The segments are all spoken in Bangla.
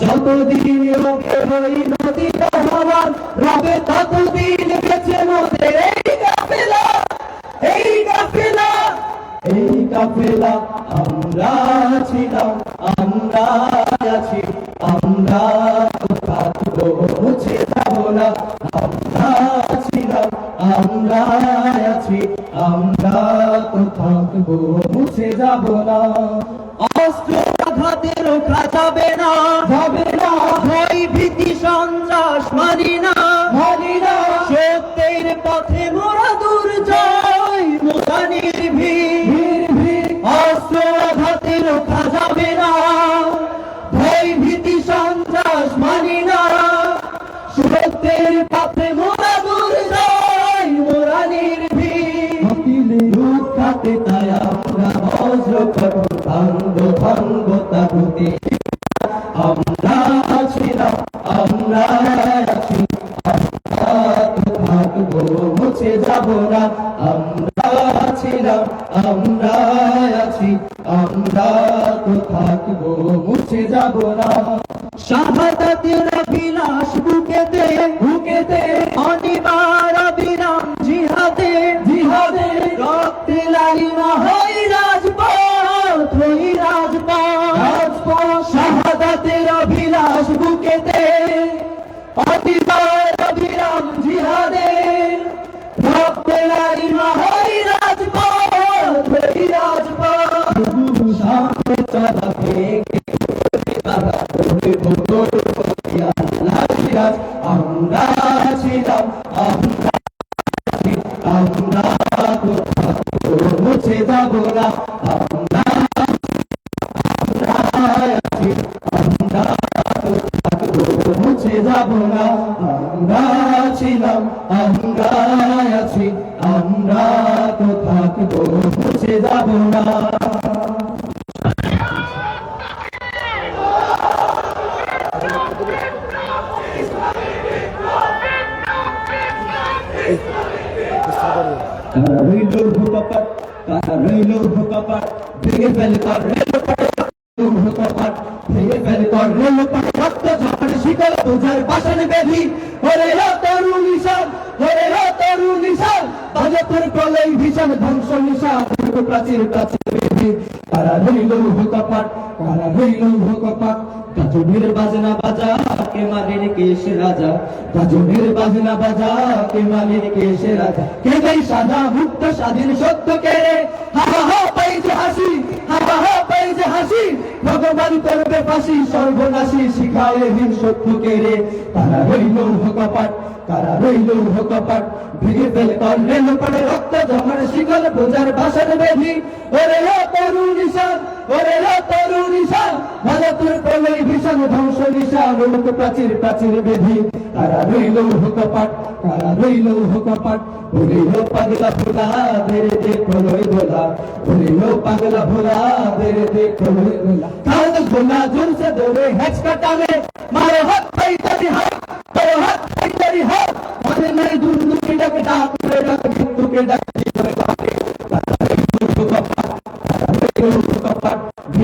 যতদিন লোকে হই নদী রহমান রবে ততদিন বেঁচে মোদের এই কাফেলা এই কাফেলা এই কাফেলা, আমরা ছিলাম, আমরা কঠোর ভাঙ্গ ভাঙ্গ তাগুতে সামনে চলা তুঝার পাশান বেধি ওরে তরু নিশান ওরে তরু নিশান বাজতের প্রলয় ভীষণ ধ্বংস নিশান প্রাচীর প্রাচীর বেধি কারা রইল ভূকপাট কারা রইল ভূকপাট গাজনের বাজনা বাজা, কে মালির কেশ রাজা? গাজনের বাজনা বাজা, কে মালির কেশ রাজা? কে গাই সাদা মুক্ত স্বাধীন সত্য কে রে হা হা হা পাই যে হাসি হা হা হা যে হাসি, ভগবান ফাঁসি, সর্বনাশী শিখায় হিম সত্য কে রে। তারা রইল ভোকাপাট তারা রইল ভোকাপাট ভেঙে ফেল রক্ত বোঝার বেধি। ওরে তরুণ ওরে তরুণ নিশান ভারতের প্রলয় ভীষণ ধ্বংস নিশান প্রাচীর প্রাচীর বেধি। তারা রইল ভোকাপাট তারা রইল ভোকাপাট ওরে ও পাগলা ভোলা বেরে দে প্রলয় গোলা ওরে ও পাগলা ভোলা বেরে দে প্রলয় গোলা কাল গোলা জোর से দৌড়ে হেচ কাটাবে মারো হাত পাই তারি হাত মারো হাত পাই তারি হাত মানে নাই দুন্দুকে ডাকে ডাক করে ডাক দুন্দুকে ডাক করে ডাকে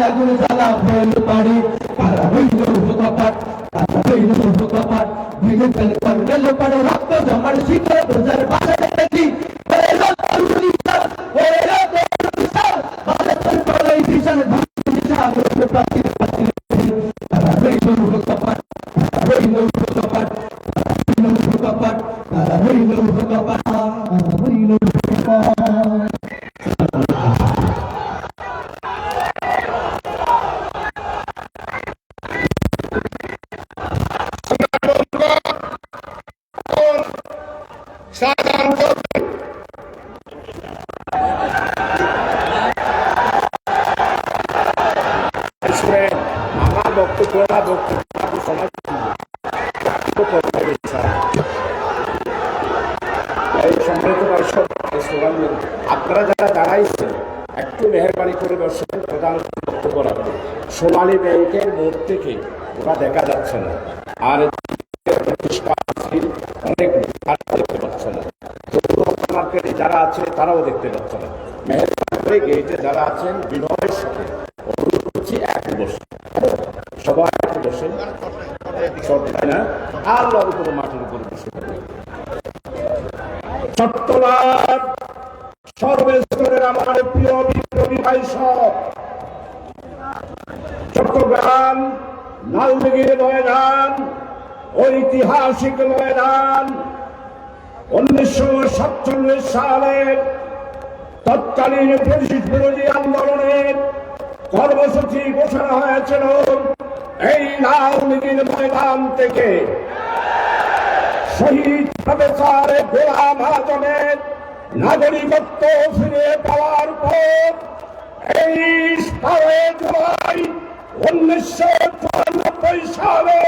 আগুনে জ্বালায় আগুনে জ্বালা ভয়েল পাড়ে কারা হইল ভোকাপাট কারা হইল ভোকাপাট ভেঙে ফেল কর গেল পাড়ে রক্ত জমার শিখর সোনালী ব্যাংকের মোড় থেকে ওরা দেখা যাচ্ছে না। আর অনেক দেখতে পাচ্ছে না। মার্কেটে যারা আছে, তারাও দেখতে পাচ্ছে না। মেহরবানি করে গেটে যারা আছেন বিনয়ের সাথে অনুরোধ করছি এক বসে সবাই এক বসে সবাই না আল্লাহ উপরে মাটির উপরে বসে থাকবে চট্টগ্রাম সর্বস্তরের আমার প্রিয় বিপ্লবী ভাই সব চট্টগ্রাম লালদিঘির ময়দান ঐতিহাসিক ময়দান উনিশশো সাতচল্লিশ সালের তৎকালীন ব্রিটিশ বিরোধী আন্দোলনের কর্মসূচি ঘোষণা হয়েছিল এই লালদিঘির ময়দান থেকে। শহীদ প্রফেসর গোলাম আজমের নাগরিকত্ব ফিরে পাওয়ার পর এই জুলাই উনিশশো চুরানব্বই সালে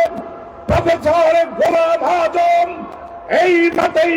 প্রফেসর গোলাম আজম এই রাতেই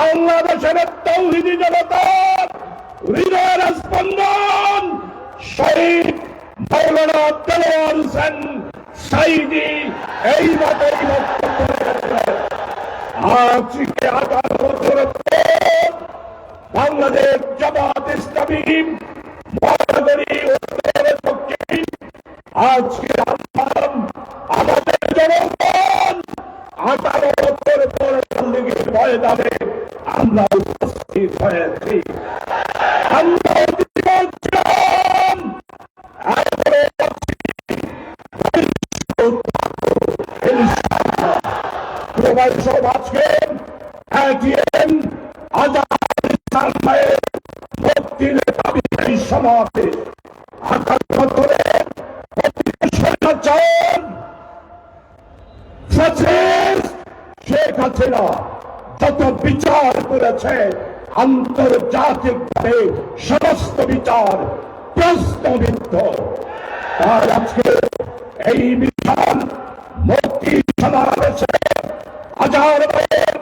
বাংলাদেশের তৌহিদি জনতা হৃদয়ের স্পন্দন শহীদ মৌলানা দেলোয়ার হোসেন সাইদি এই মতেই বক্তব্য আজকে আঠারো বছর বাংলাদেশ জামাত ইসলামী দক্ষিণ আজকে আমাদের জনগণ আঠারো বছর পর দিল্লির ময়দানে আমরা উপস্থিত হয়েছি আমরা প্রবাস আজকে আন্তর্জাতিক ভাবে সমস্ত বিচার প্রশ্নবিদ্ধ তার আজকে এই বিশাল মুক্তি সমাবেশে হাজার ভাইয়ের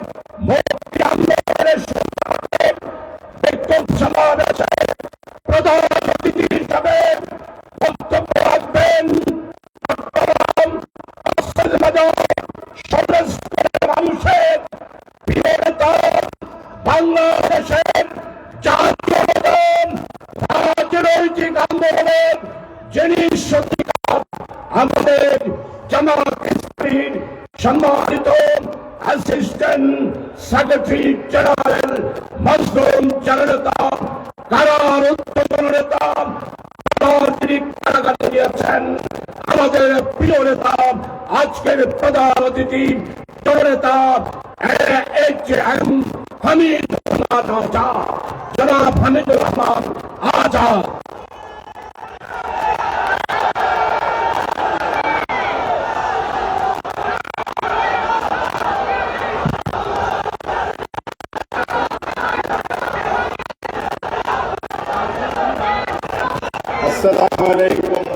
মুক্তি আন্দোলনের সংগ্রামে বিক্ষোভ সমাবেশে প্রধান অতিথি হিসাবে বক্তব্য রাখবেন মানুষের প্রিয় আন্দোলনের যিনি সত্যিকার, আমাদের জামাত ইসলামীর সম্মানিত অ্যাসিস্ট্যান্ট সেক্রেটারি জেনারেল মজলুম জননেতা কারার উত্তর নেতা তিনি কারাগারে দিয়েছেন আমাদের প্রিয় নেতা, আজকের প্রধান অতিথি, জননেতা এইচ এম হামিদ জনাব হামিদুর রহমান আজাদ। আসসালামু আলাইকুম।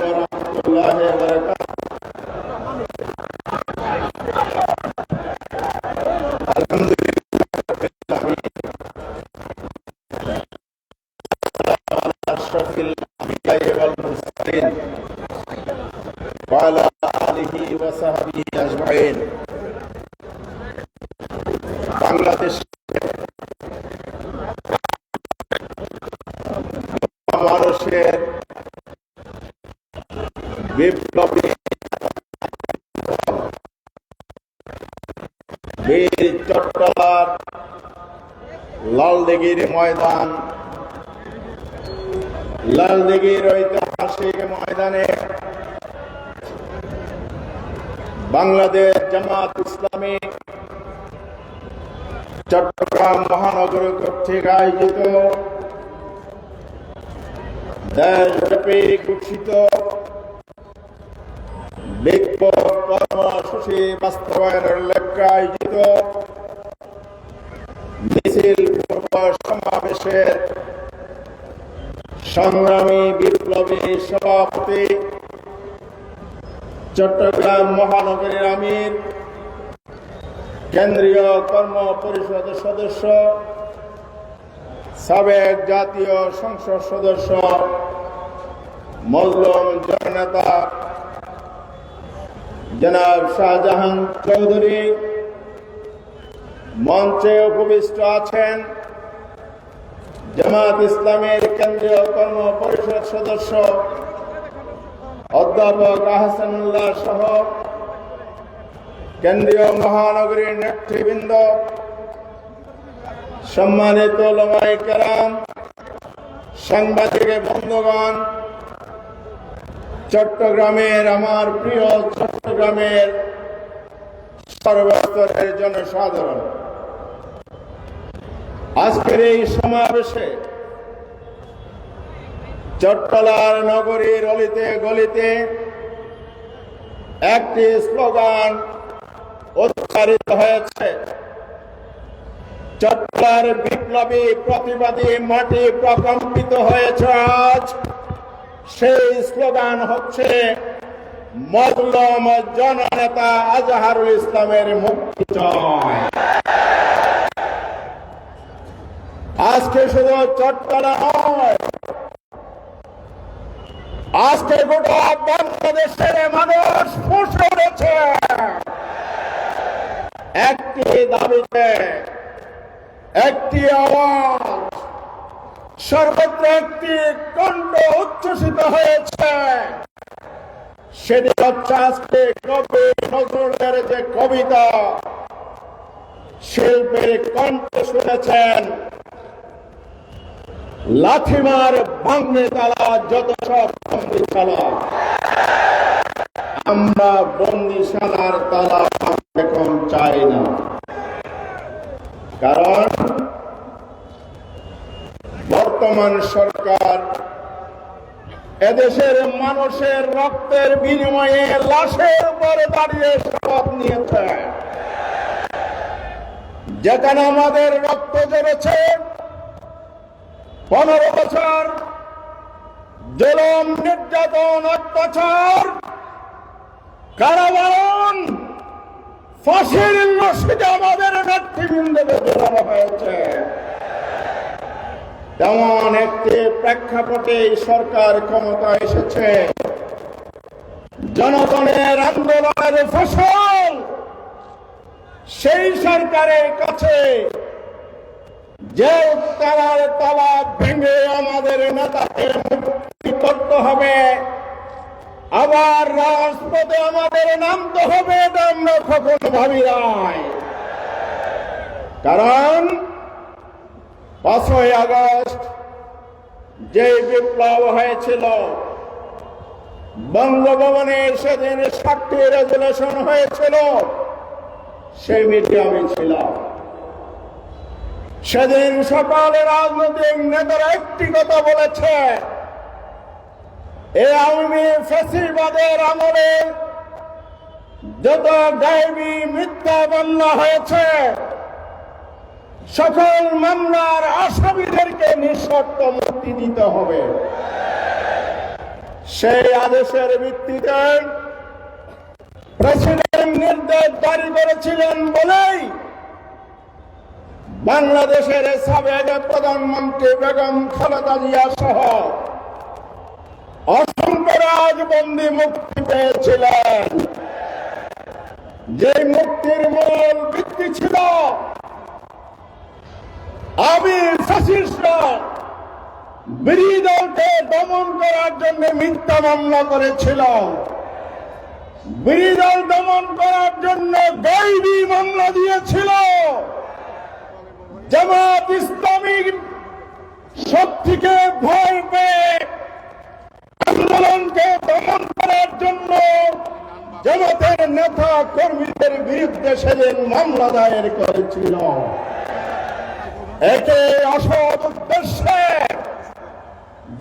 বাংলাদেশ জামাত ইসলামী চট্টগ্রাম মহানগর কর্তৃক আয়োজিত দেশব্যাপী ঘোষিত বাস্তবায়নের লক্ষ্যে আয়োজিত মিছিল সমাবেশের সংগ্রামী বিপ্লবী সভাপতি চট্টগ্রাম মহানগরীর আমির, কেন্দ্রীয় কর্ম পরিষদ সদস্য, সাবেক জাতীয় সংসদ সদস্য মজলুম জননেতা জনাব শাহজাহান চৌধুরী, মঞ্চে উপবিষ্ট আছেন জামাত ইসলামের কেন্দ্রীয় কর্ম পরিষদ সদস্য অধ্যাপক আহসানুল্লাহ সহ কেন্দ্রীয় মহানগরীর নেতৃবৃন্দ, সম্মানিত লমাই কেরাম, সাংবাদিক বন্ধুগণ, চট্টগ্রামের আমার প্রিয় চট্টগ্রামের সর্বস্তরের জনসাধারণ। আজকের এই সমাবেশে চট্টলার নগরীর অলিতে গলিতে একটি স্লোগান উচ্চারিত হয়েছে। চট্টলার বিপ্লবী প্রতিবাদী মাটি প্রকম্পিত হয়েছে আজ। সেই স্লোগান হচ্ছে, মজলম জননেতা আজহারুল ইসলামের মুক্তি আজকে শুধু চট্টলা নয় আজকে গোটা বাংলাদেশের মানুষ ফুসে উঠেছে একটি দাবিতে, একটি আওয়াজ, সর্বত্র একটি কণ্ঠ উচ্ছ্বসিত হয়েছে। সেটি হচ্ছে আজকে কবি নজরুলের যে কবিতা, শিল্পের কণ্ঠ শুনেছেন। লাথিমার ভাঙনে তালা, যত সব বন্দিশালা আমরা বন্দিশালার তালা এখন চাই না। কারণ বর্তমান সরকার এদেশের মানুষের রক্তের বিনিময়ে লাশের উপর দাঁড়িয়ে শপথ নিয়েছে। যেখানে আমাদের রক্ত জমেছে পনেরো বছর জলম নির্যাতন অত্যাচার, কারাবরণ, ফাঁসির রশিদে আমাদের নেতৃবৃন্দকে ঝোলানো হয়েছে। তেমন একটি প্রেক্ষাপটে সরকার ক্ষমতা এসেছে। জনগণের আন্দোলনের ফসল সেই সরকারের কাছে। যে তালার তালা ভেঙে আমাদের নেতাকে মুক্তি করতে হবে। আবার রাজপথে আমাদের নামতে হবে আমরা ভাবি কারণ পাঁচই আগস্ট যে বিপ্লব হয়েছিল, বঙ্গভবনে সেদিন সাতটি রেজুলেশন হয়েছিল, সেই মিটিং আমি ছিলাম। সেদিন সকালে রাজনৈতিক নেতারা একটি কথা বলেছে। এ আওয়ামী ফেসিবাদের আমলে যত গায়েবী মিথ্যা মামলা হয়েছে, সকল মামলার আসামিদেরকে নিঃশর্ত মুক্তি দিতে হবে। সেই আদেশের ভিত্তিতে প্রেসিডেন্ট নির্দেশ জারি করেছিলেন বলেই বাংলাদেশের সাবেক প্রধানমন্ত্রী বেগম খালেদা জিয়া সহ অসংখ্য রাজবন্দী মুক্তি পেয়েছিলেন। যে মুক্তির মূল ভিত্তি ছিল, আমি ফ্যাসিস্ট বিরোধী দলকে দমন করার জন্য মিথ্যা মামলা করেছিল বিরোধী দল দমন করার জন্য গাইবী মামলা দিয়েছিল। জামাত ইসলামী শক্তিকে ভয় পেয়ে আন্দোলনকে দমন করার জন্য জামাতের নেতা কর্মীদের বিরুদ্ধে সেদিন মামলা দায়ের করেছিল। একে অসৎ উদ্দেশ্যে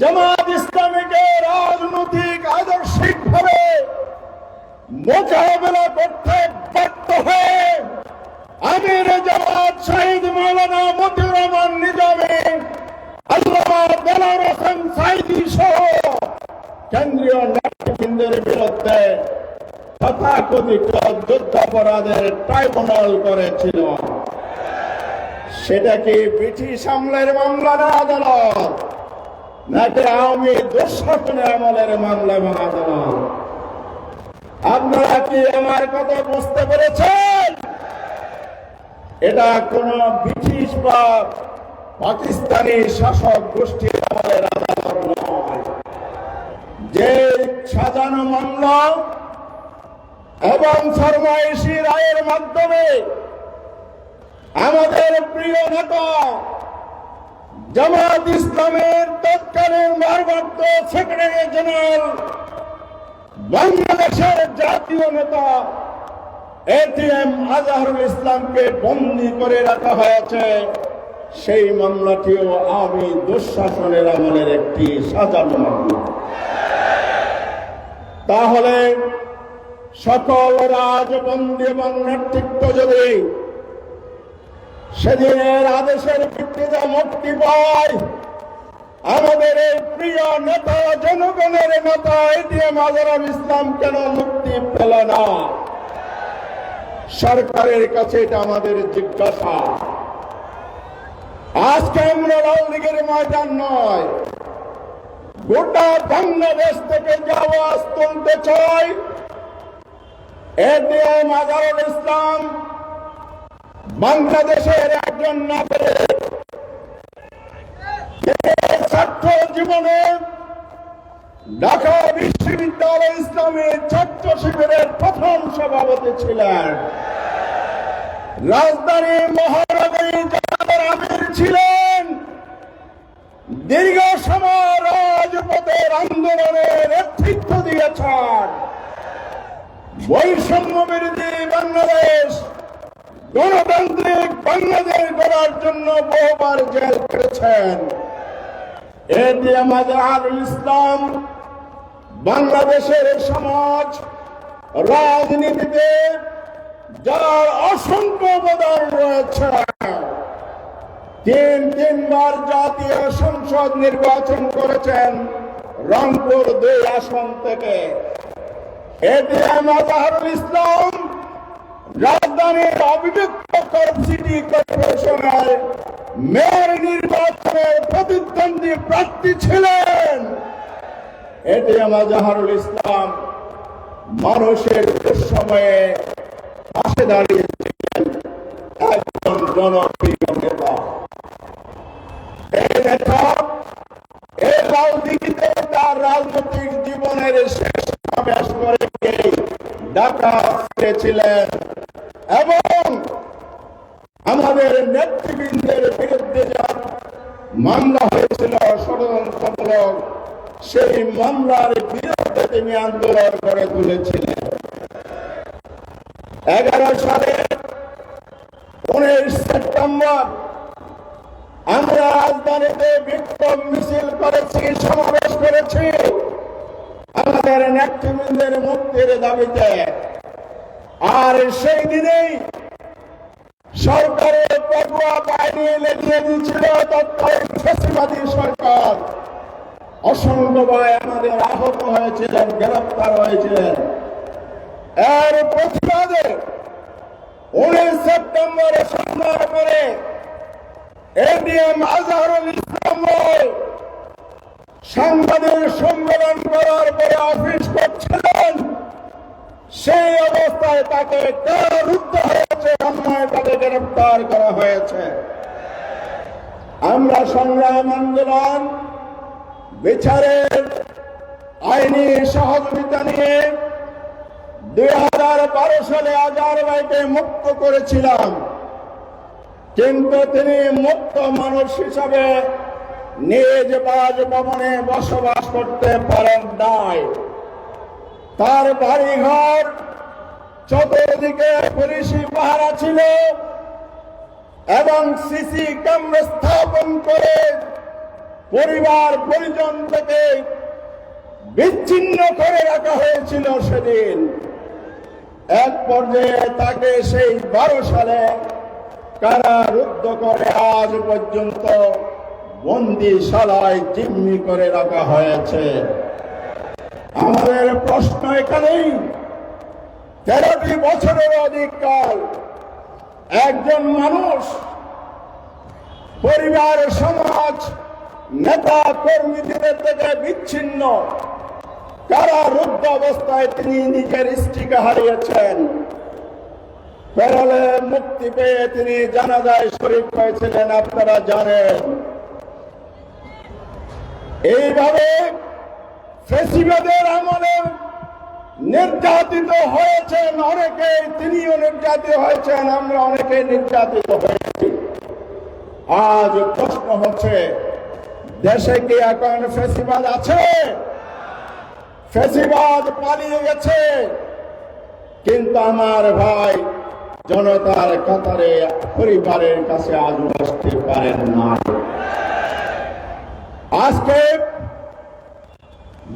জামাত ইসলামীকে রাজনৈতিক আদর্শিক ভাবে মোকাবেলা করতে বাধ্য হয়ে আমির শহীদ মৌলানা রহমান দেলার হোসেন সাইদি সহ কেন্দ্রীয় নেতৃবৃন্দের বিরুদ্ধে তথাকথিত যুদ্ধাপরাধের ট্রাইব্যুনাল করেছিল। সেটা কি ব্রিটিশ আমলের মামলা না আদালত? নাকি আওয়ামী আমলের মামলা আপনারা কি আমার কথা বুঝতে পেরেছেন? এটা কোন ব্রিটিশ বা পাকিস্তানি শাসক গোষ্ঠীর আমলের আদালত নয়। যে সাজানো মামলা এবং ফরমাইশি রায়ের মাধ্যমে আমাদের প্রিয় নেতা জামাত ইসলামের তৎকালীন ভারপ্রাপ্ত সেক্রেটারি জেনারেল বাংলাদেশের জাতীয় নেতা এটিএম আজহারুল ইসলামকে বন্দী করে রাখা হয়েছে। সেই মামলাটিও আমি দুঃশাসনের আমলের একটি সাজানো মামলা। তাহলে সকল রাজবন্দী এবং নেতৃত্ব যদি সেদিনের আদেশের ভিত্তিতে মুক্তি পায়, আমাদের এই প্রিয় নেতা জনগণের নেতা এটিএম আজহারুল ইসলাম কেন মুক্তি পেল না? সরকারের কাছে এটা আমাদের জিজ্ঞাসা। আজকে আমরা লাল লীগের ময়দান নয়, গোটা বাংলাদেশ থেকে যে আওয়াজ তুলতে চাই আজহারুল ইসলাম বাংলাদেশের একজন নাগরিক ছাত্র জীবনে ঢাকা বিশ্ববিদ্যালয় ইসলামী ছাত্র শিবিরের প্রথম সভাপতি ছিলেন। রাজধানী মহানগরী জামাতের আমির ছিলেন। দীর্ঘ সময় রাজপথের আন্দোলনের নেতৃত্ব দিয়েছেন। বৈষম্য বিরোধী বাংলাদেশ, গণতান্ত্রিক বাংলাদেশ গড়ার জন্য বহুবার জেল করেছেন এটিএম আজহারুল ইসলাম, বাংলাদেশের সমাজ, রাজনীতিতে যার অসংখ্য অবদান রয়েছে। তিন, তিনবার জাতীয় সংসদ নির্বাচন করেছেন রংপুর দুই আসন থেকে। এটিএম আজহারুল ইসলাম, রাজধানীর অবিভক্ত সিটি কর্পোরেশনের মেয়র নির্বাচনে প্রতিদ্বন্দ্বী প্রার্থী ছিলেন এটি আমার জাহারুল ইসলাম মানুষের সময়ে পাশে দাঁড়িয়েছিলেন একজন জনপ্রিয় নেতা। তার রাজনৈতিক জীবনের শেষ সমাবেশ করে ঢাকা ফিরেছিলেন এবং আমাদের নেতৃবৃন্দের বিরুদ্ধে যা মামলা হয়েছিল ষড়যন্ত্রমূলক সেই মামলার বিরুদ্ধে তিনি আন্দোলন করে তুলেছিলেন এগারো সালে উনিশ সেপ্টেম্বর আমরা রাজধানীতে বিক্ষোভ মিছিল করেছি সমাবেশ করেছি আমাদের নেতৃবৃন্দের মুক্তির দাবিতে আর সেই দিনেই সরকারের পটুয়া বাহিনী লেগিয়ে দিয়েছিল তৎকালীন ফেসিবাদী সরকার অসংখ্য ভাই আমাদের আহত গ্রেপ্তার হয়েছিলেন এর প্রতিবাদে উনিশ সেপ্টেম্বরে সন্ধ্যার পরে এডিএম আজহারুল ইসলাম সাংবাদিক সম্মেলন করার পরে অফিস করছিলেন। সেই অবস্থায় তাকে কারারুদ্ধ হয়েছে, অন্যায় তাকে গ্রেপ্তার করা হয়েছে। আমরা সংগ্রাম আন্দোলন, বিচারের আইনি সহযোগিতা নিয়ে দুই হাজার বারো সালে আজার ভাইকে মুক্ত করেছিলাম। কিন্তু তিনি মুক্ত মানুষ হিসাবে নিজ বাসভবনে বসবাস করতে পারেন নাই। তার বাড়িঘর চতুর্দিকে পুলিশি পাহারা ছিল এবং সিসি ক্যামেরা স্থাপন করে পরিবার পরিজন থেকে বিচ্ছিন্ন করে রাখা হয়েছিল সেদিন। এক পর্যায়ে তাকে সেই বারো সালে কারারুদ্ধ করে আজ পর্যন্ত বন্দিশালায় জিম্মি করে রাখা হয়েছে। আমাদের প্রশ্ন এখানেই, তেরোটি বছরের অধিক কাল একজন মানুষ, পরিবার, সমাজ, নেতা, কর্মীদের থেকে বিচ্ছিন্ন কারারুদ্ধ অবস্থায় তিনি নিজের স্ত্রীকে হারিয়েছেন মুক্তি পেয়ে তিনি জানাজায় শরীফ হয়েছিলেন, আপনারা জানেন। এইভাবে ফেসিবাদের নির্যাতিত হয়েছেন অনেকে তিনিও নির্যাতিত হয়েছেন, আমরা অনেকে নির্যাতিত হয়েছি। আজ প্রশ্ন হচ্ছে, দেশে কি এখন ফেসিবাদ আছে? ফেসিবাদ পালিয়ে গেছে। কিন্তু আমার ভাই জনতার কাতারে পরিবারের কাছে আজ আসতে পারেন না। আজকে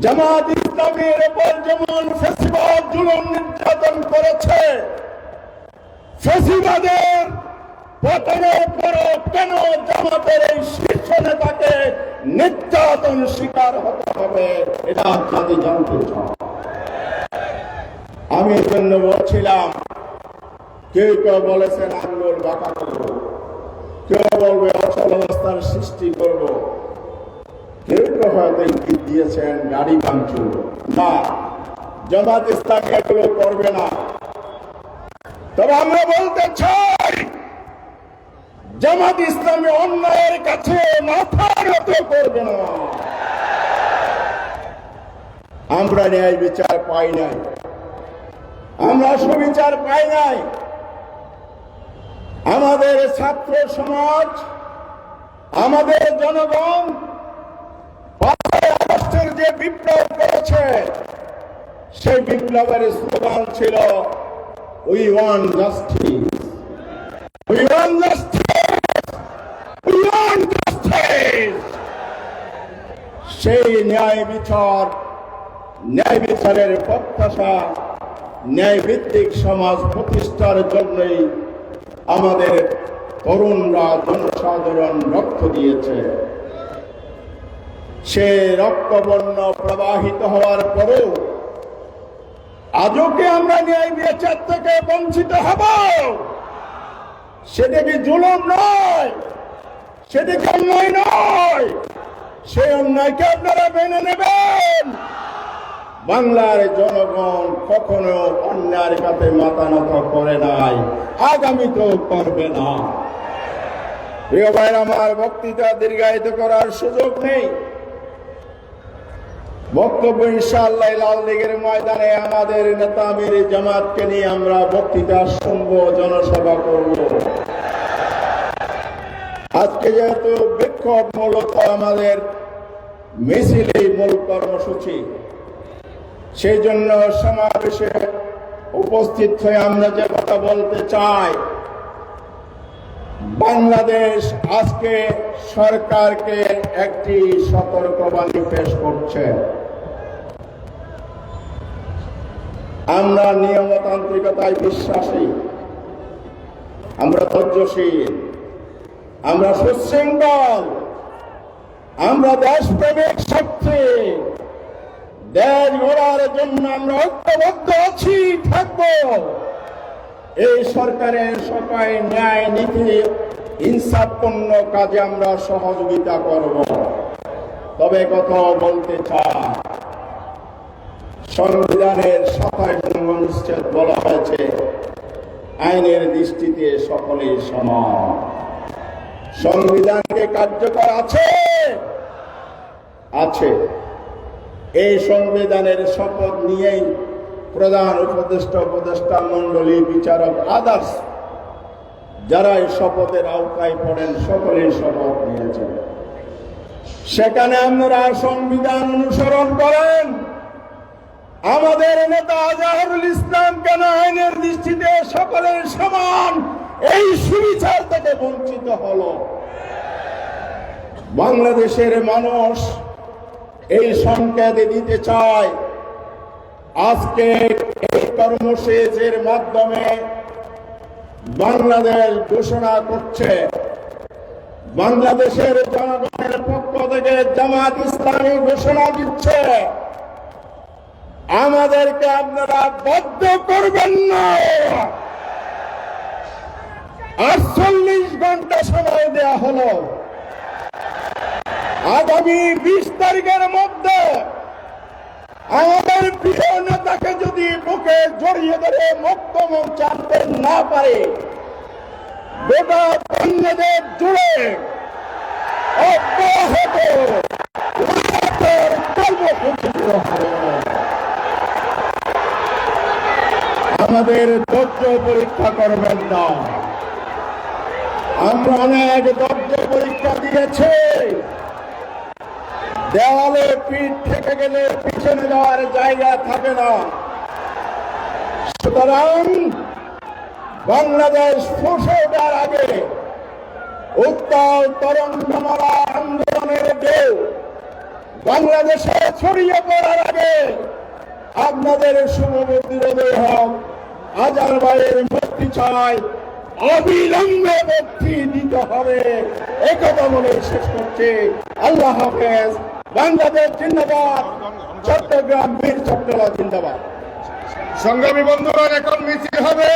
জামাত ইসলামের উপর যেমন ফেসিবাদ জুলুম নির্যাতন করেছে ফেসিবাদের পতনের পরও কেন জামাতের এই শীর্ষ নেতাকে নির্যাতন শিকার হতে হবে, এটা আপনাকে জানতে আমি এই জন্য বলছিলাম, কেউ কেউ বলেছেন আন্দোলন বাঁকা করব, কেউ বলবে অচল অবস্থার সৃষ্টি করব। কেউ কেউ হয়তো ইঙ্গিত দিয়েছেন, গাড়ি ভাঙচুর। না, জামাত এগুলো করবে না। তবে আমরা বলতে চাই জামাত ইসলামী অন্যায়ের কাছে করবে না। আমরা ন্যায় বিচার পাই নাই। আমরা সুবিচার পাই নাই। আমাদের ছাত্র সমাজ, আমাদের জনগণ আগস্টের যে বিপ্লব করেছে, সেই বিপ্লবের স্লোগান ছিল we want justice we want justice we want justice সেই ন্যায় বিচার, ন্যায় বিচারের প্রত্যাশা, ন্যায় ভিত্তিক সমাজ প্রতিষ্ঠার জন্যই আমাদের তরুণরা জনসাধারণ রক্ত দিয়েছে। সে রক্তবর্ণ প্রবাহিত হওয়ার পরেও আজকে আমরা ন্যায় বিচার থেকে বঞ্চিত হব? সেটা কি জুলুম নয় সেটা কি নয়। সেই অন্যায়কে আপনারা মেনে নেবেন। বাংলার জনগণ কখনো অন্যায়ের কাছে মাথা নত করে নাই। আগামী তো করবে না। প্রিয় ভাই আমার বক্তৃতা দীর্ঘায়িত করার সুযোগ নেই। বক্তব্য ইনশাআল্লাহ লাল লীগের ময়দানে আমাদের নেতা আমির জামাতকে নিয়ে আমরা বক্তৃতা শুনব, জনসভা করব। আজকে যেহেতু বিক্ষোভ মূলত আমাদের মিছিলেই মূল কর্মসূচি। সেই জন্য সমাবেশে উপস্থিত হয়ে আমরা যে কথা বলতে চাই, বাংলাদেশ আজকে সরকারকে একটি সতর্কবাণী পেশ করছে। আমরা নিয়মতান্ত্রিকতায় বিশ্বাসী, আমরা ধৈর্যশীল, আমরা সুশৃঙ্খল। আমরা দেশপ্রেমিক শক্তি। দেশ গড়ার জন্য আমরা ঐক্যবদ্ধ আছি, থাকব। এই সরকারের সবাই ন্যায় নীতি, ইনসাফপূর্ণ কাজে আমরা সহযোগিতা করব। তবে কথা বলতে চাই, সংবিধানের সাতাশ অনুচ্ছেদ বলা হয়েছে, আইনের দৃষ্টিতে সকলেই সমান। সংবিধানকে কার্যকর আছে আছে। এই সংবিধানের শপথ নিয়েই প্রধান উপদেষ্টা উপদেষ্টা মন্ডলী বিচারক আদার্স যারা এই শপথের আওতায় পড়েন, সকলেই শপথ নিয়েছেন। সেখানে আপনারা সংবিধান অনুসরণ করেন। আমাদের নেতা আজহারুল ইসলাম কেন আইনের দৃষ্টিতে সকলের সমান, এই সুবিচার থেকে বঞ্চিত হলো। বাংলাদেশের মানুষ এই সংকেত দিতে চায় আজকে এই কর্মসূচির মাধ্যমে বাংলাদেশ ঘোষণা করছে। বাংলাদেশের জনগণের পক্ষ থেকে জামাত ইসলামী ঘোষণা দিচ্ছে। আমাদেরকে আপনারা বদ্ধ করবেন না। আটচল্লিশ ঘণ্টা সময় দেয়া হলো। আগামী বিশ তারিখের মধ্যে আমাদের প্রিয় নেতাকে যদি বুকে জড়িয়ে ধরে মুক্ত মঞ্চ আনতে না পারে। আমাদের ধৈর্য পরীক্ষা করবেন না আমরা অনেক ধৈর্য পরীক্ষা দিয়েছি। দেওয়ালে পিঠ থেকে গেলে পিছনে যাওয়ার জায়গা থাকে না। সুতরাং বাংলাদেশ ফুসে ওঠার আগে উত্তাল তরঙ্গমালা আন্দোলনের ঢেউ বাংলাদেশে ছড়িয়ে পড়ার আগে আপনাদের শুভবুদ্ধির উদয় হোক হাজার ভাইয়ের মুক্তি চাই। অবিলম্বে মুক্তি দিতে হবে। একথা বলে শেষ করছে। আল্লাহ হাফেজ। বাংলাদেশ জিন্দাবাদ। চট্টগ্রাম বীর চট্টগ্রাম জিন্দাবাদ। সংগ্রামী বন্ধুরা এখন মিছিল হবে।